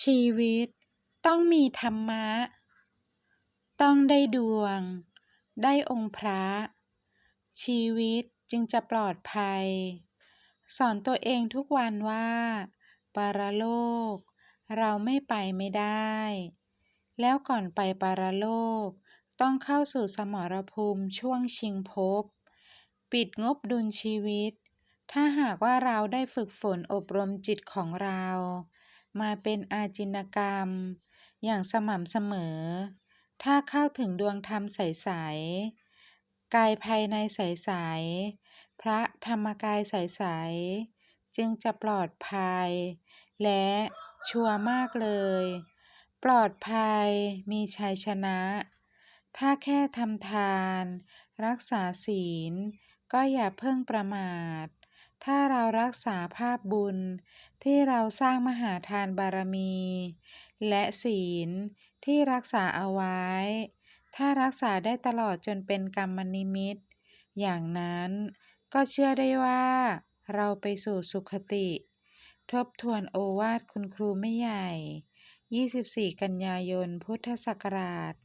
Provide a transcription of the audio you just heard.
ชีวิตต้องมีธรรมะ ต้องได้ดวง ได้องค์พระ ชีวิตจึงจะปลอดภัย สอนตัวเองทุกวันว่า ปรโลก เราไม่ไปไม่ได้ แล้วก่อนไปปรโลก ต้องเข้าสู่สมรภูมิช่วงชิงภพปิดงบดุลชีวิต ถ้าหากว่าเราได้ฝึกฝนอบรมจิตของเรา มาเป็นอาจินกรรม อย่างสม่ำเสมอ ถ้าเข้าถึงดวงธรรมใสๆกายภายในใสๆพระธรรมกายใสๆจึงจะปลอดภัย และชัวร์มากเลย ปลอดภัยมีชัยชนะ ถ้าแค่ทำทาน รักษาศีล ก็อย่าเพิ่งประมาท ถ้าเรารักษาภาพบุญที่เราสร้างมหาทานบารมี และศีลที่รักษาเอาไว้ ถ้ารักษาได้ตลอดจนเป็นกรรมนิมิต อย่างนั้นก็เชื่อได้ว่า เราไปสู่สุขติ ทบทวนโอวาทคุณครูไม่ใหญ่ 24 กันยายน พุทธศักราช 2545